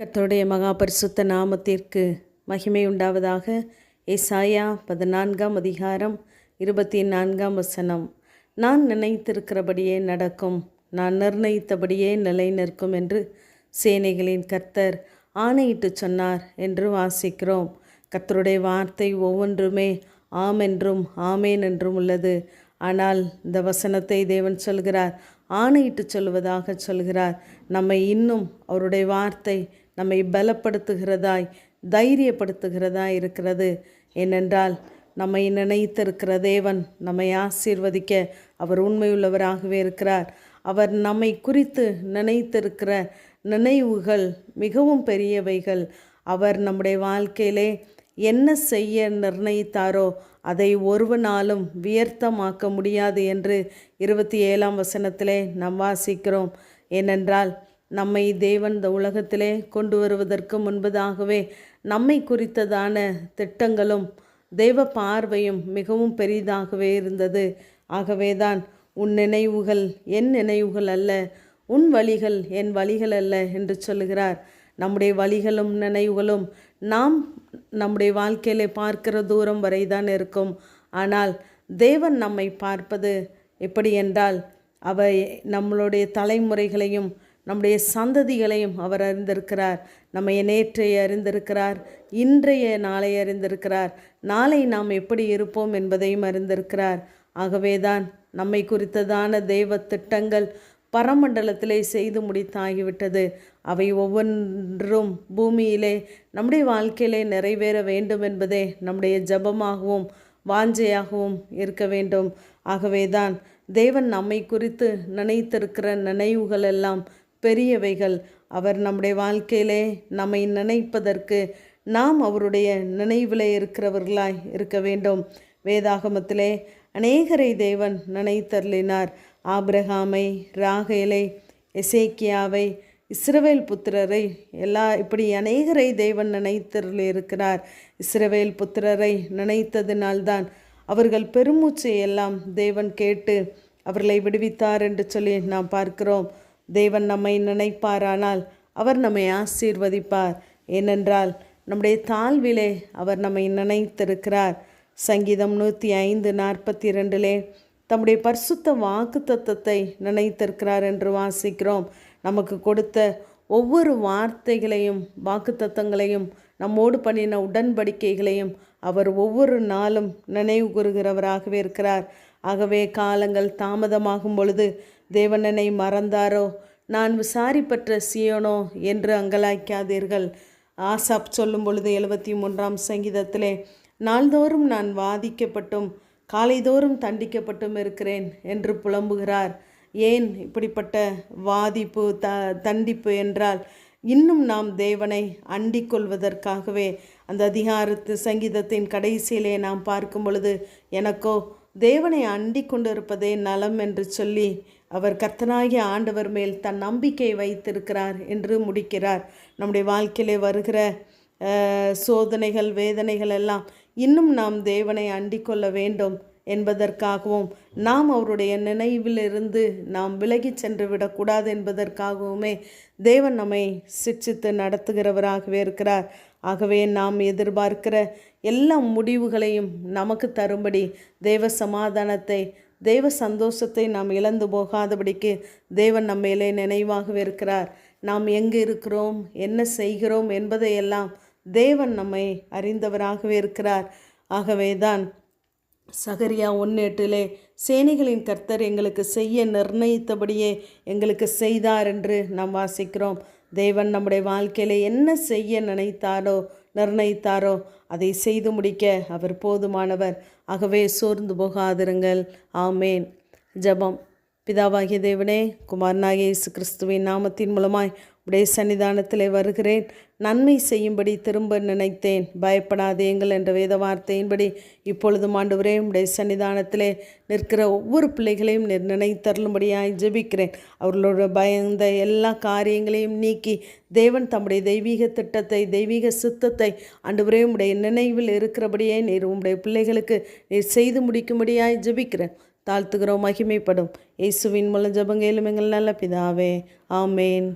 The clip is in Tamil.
கர்த்தருடைய மகா பரிசுத்த நாமத்திற்கு மகிமை உண்டாவதாக. ஏசாயா பதினான்காம் அதிகாரம் இருபத்தி நான்காம் வசனம். நான் நினைத்திருக்கிறபடியே நடக்கும். நான் நிர்ணயித்தபடியே நிலை நிற்கும் என்று சேனைகளின் கர்த்தர் ஆணையிட்டு சொன்னார் என்று வாசிக்கிறோம். கர்த்தருடைய வார்த்தை ஒவ்வொன்றுமே ஆம் என்றும் ஆமேன் என்றும் உள்ளது. ஆனால் இந்த வசனத்தை தேவன் சொல்கிறார் ஆணையிட்டு சொல்வதாக சொல்கிறார். நம்மை இன்னும் அவருடைய வார்த்தை நம்மை பலப்படுத்துகிறதாய் தைரியப்படுத்துகிறதாய் இருக்கிறது. ஏனென்றால் நம்மை நினைத்திருக்கிற தேவன் நம்மை ஆசீர்வதிக்க அவர் உண்மையுள்ளவராகவே இருக்கிறார். அவர் நம்மை குறித்து நினைத்திருக்கிற நினைவுகள் மிகவும் பெரியவைகள். அவர் நம்முடைய வாழ்க்கையிலே என்ன செய்ய நிர்ணயித்தாரோ அதை ஒருவனாலும் வியர்த்தமாக்க முடியாது என்று இருபத்தி ஏழாம் வசனத்திலே நாம் வாசிக்கிறோம். ஏனென்றால் நம்மை தேவன் இந்த உலகத்திலே கொண்டு வருவதற்கு முன்பதாகவே நம்மை குறித்ததான திட்டங்களும் தெய்வ பார்வையும் மிகவும் பெரிதாகவே இருந்தது. ஆகவேதான் உன் நினைவுகள் என் நினைவுகள் அல்ல உன் வழிகள் என் வழிகள் அல்ல என்று சொல்லுகிறார். நம்முடைய வழிகளும் நினைவுகளும் நாம் நம்முடைய வாழ்க்கையில பார்க்கிற தூரம் வரை தான் இருக்கும். ஆனால் தேவன் நம்மை பார்ப்பது எப்படி என்றால் அவை நம்மளுடைய தலைமுறைகளையும் நம்முடைய சந்ததிகளையும் அவர் அறிந்திருக்கிறார். நம்மை நேற்றைய அறிந்திருக்கிறார். இன்றைய நாளை அறிந்திருக்கிறார். நாளை நாம் எப்படி இருப்போம் என்பதையும் அறிந்திருக்கிறார். ஆகவேதான் நம்மை குறித்ததான தெய்வ திட்டங்கள் பரமண்டலத்திலே செய்து முடித்தாகிவிட்டது. அவை ஒவ்வொன்றும் பூமியிலே நம்முடைய வாழ்க்கையிலே நிறைவேற வேண்டும் என்பதே நம்முடைய ஜபமாகவும் வாஞ்சையாகவும் இருக்க வேண்டும். ஆகவேதான் தேவன் நம்மை குறித்து நினைத்திருக்கிற நினைவுகள் எல்லாம் பெரியவைகள். அவர் நம்முடைய வாழ்க்கையிலே நம்மை நினைப்பதற்கு நாம் அவருடைய நினைவில் இருக்கிறவர்களாய் இருக்க வேண்டும். வேதாகமத்திலே அநேகரை தேவன் நினைத்தருளினார். ஆபிரகாமை ராகேலை எசேக்கியாவை இஸ்ரவேல் புத்திரரை எல்லா இப்படி அநேகரை தேவன் நினைத்தருள் இருக்கிறார். இஸ்ரவேல் புத்திரரை நினைத்ததினால்தான் அவர்கள் பெருமூச்சை எல்லாம் தேவன் கேட்டு அவர்களை விடுவித்தார் என்று சொல்லி நாம் பார்க்கிறோம். தேவன் நம்மை நினைப்பாரானால் அவர் நம்மை ஆசீர்வதிப்பார். ஏனென்றால் நம்முடைய தாழ்விலே அவர் நம்மை நினைத்திருக்கிறார். சங்கீதம் நூற்றி ஐந்து நாற்பத்தி ரெண்டிலே தம்முடைய பரிசுத்த வாக்கு தத்துவத்தை நினைத்திருக்கிறார் என்று வாசிக்கிறோம். நமக்கு கொடுத்த ஒவ்வொரு வார்த்தைகளையும் வாக்கு தத்தங்களையும் நம்மோடு பண்ணின உடன்படிக்கைகளையும் அவர் ஒவ்வொரு நாளும் நினைவு கூறுகிறவராகவே இருக்கிறார். ஆகவே காலங்கள் தாமதமாகும் பொழுது தேவனனை மறந்தாரோ? நான் விசாரிப்பற்ற சியோனோ என்று அங்கலாய்க்காதீர்கள். ஆசாப் சொல்லும் பொழுது எழுபத்தி மூன்றாம் சங்கீதத்திலே நாள்தோறும் நான் வாதிக்கப்பட்டும் காலைதோறும் தண்டிக்கப்பட்டும் இருக்கிறேன் என்று புலம்புகிறார். ஏன் இப்படிப்பட்ட வாதிப்பு த தண்டிப்பு என்றால் இன்னும் நாம் தேவனை அண்டிக் கொள்வதற்காகவே. அந்த அதிகாரத்து சங்கீதத்தின் கடைசியிலே நாம் பார்க்கும் பொழுது எனக்கோ தேவனை அண்டிக் கொண்டிருப்பதே நலம் என்று சொல்லி அவர் கர்த்தனாகிய ஆண்டவர் மேல் தன் நம்பிக்கை வைத்திருக்கிறார் என்று முடிக்கிறார். நம்முடைய வாழ்க்கையிலே வருகிற சோதனைகள் வேதனைகள் எல்லாம் இன்னும் நாம் தேவனை அண்டிக்கொள்ள வேண்டும் என்பதற்காகவும் நாம் அவருடைய நினைவிலிருந்து நாம் விலகி சென்று விடக்கூடாது என்பதற்காகவுமே தேவன் நம்மை சிக்ஷித்து நடத்துகிறவராகவே இருக்கிறார். ஆகவே நாம் எதிர்பார்க்கிற எல்லா முடிவுகளையும் நமக்கு தரும்படி தேவ சமாதானத்தை தெய்வ சந்தோஷத்தை நாம் இழந்து போகாதபடிக்கு தேவன் நம்மேலே நினைவாகவே இருக்கிறார். நாம் எங்கு இருக்கிறோம் என்ன செய்கிறோம் என்பதையெல்லாம் தேவன் நம்மை அறிந்தவராகவே இருக்கிறார். ஆகவே தான் சகரியா ஒன்று எட்டிலே சேனைகளின் கர்த்தர் எங்களுக்கு செய்ய நிர்ணயித்தபடியே எங்களுக்கு செய்தார் என்று நாம் வாசிக்கிறோம். தேவன் நம்முடைய வாழ்க்கையில் என்ன செய்ய நினைத்தாரோ நிர்ணயித்தாரோ அதை செய்து முடிக்க அவர் போதுமானவர். ஆகவே சோர்ந்து போகாதிருங்கள். ஆமேன். ஜபம். பிதாவாகிய தேவனே குமாரனாகிய இயேசு கிறிஸ்துவின் நாமத்தின் மூலமாய் உடைய சன்னிதானத்திலே வருகிறேன். நன்மை செய்யும்படி திரும்ப நினைத்தேன். பயப்படாதேங்கள் என்ற வேத வார்த்தையின்படி இப்பொழுதும் ஆண்டவரே உடைய சன்னிதானத்திலே நிற்கிற ஒவ்வொரு பிள்ளைகளையும் நினைத்தருளும்படியாய் ஜெபிக்கிறேன். அவர்களோட பயந்த எல்லா காரியங்களையும் நீக்கி தேவன் தம்முடைய தெய்வீக திட்டத்தை தெய்வீக சித்தத்தை ஆண்டவரே உடைய நினைவில் இருக்கிறபடியே நீர் உடைய பிள்ளைகளுக்கு நீர் செய்து முடிக்கும்படியாய் ஜெபிக்கிறேன். தாழ்த்துகிறோம் மகிமைப்படும். இயேசுவின் மூலம் ஜபங்கையிலும் எங்கள் நல்ல பிதாவே. ஆமேன்.